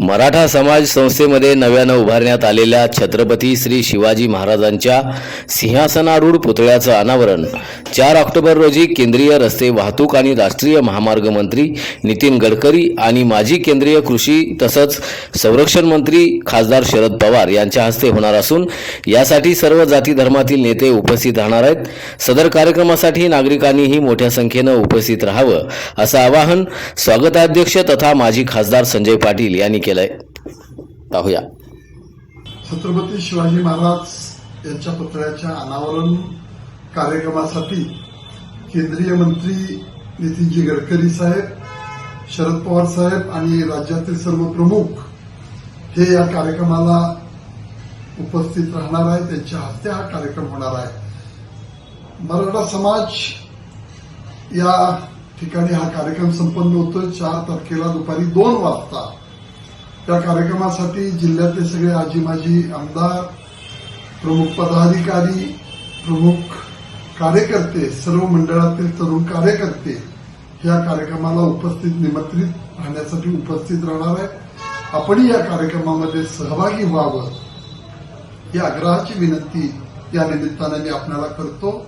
मराठा समाज संस्थेमध्ये नव्यानं उभारण्यात आलेल्या छत्रपती श्री शिवाजी महाराजांच्या सिंहासनारूढ पुतळ्याचं अनावरण. चार ऑक्टोबर रोजी केंद्रीय रस्ते वाहतूक आणि राष्ट्रीय महामार्ग मंत्री नितीन गडकरी आणि माजी केंद्रीय कृषी तसंच संरक्षण मंत्री खासदार शरद पवार यांच्या हस्ते होणार असून यासाठी सर्व जाती धर्मातील नेते उपस्थित राहणार आहेत. सदर कार्यक्रमासाठी नागरिकांनीही मोठ्या संख्येनं उपस्थित राहावं असं आवाहन स्वागताध्यक्ष तथा माजी खासदार संजय पाटील यांनी केलंय. पाहूया. छत्रपती शिवाजी महाराज यांच्या पुतळ्याच्या अनावरण कार्यक्रमासाठी केंद्रीय मंत्री नितीनजी गडकरी साहेब शरद पवार साहेब आणि राज्यातील सर्व प्रमुख हे या कार्यक्रमाला उपस्थित राहणार आहे त्यांच्या हस्ते हा कार्यक्रम होणार आहे. मराठा समाज या ठिकाणी हा कार्यक्रम संपन्न होतो चार तारखेला दुपारी दोन वाजता. त्या कार्यक्रमासाठी जिल्ह्यातले सगळे आजी माजी आमदार प्रमुख पदाधिकारी प्रमुख कार्यकर्ते सर्व मंडळातील तरुण कार्यकर्ते या कार्यक्रमाला उपस्थित निमंत्रित राहण्यासाठी उपस्थित राहणार आहे आपणही या कार्यक्रमामध्ये सहभागी व्हावं. ही आग्रहाची विनंती या निमित्ताने मी आपल्याला करतो.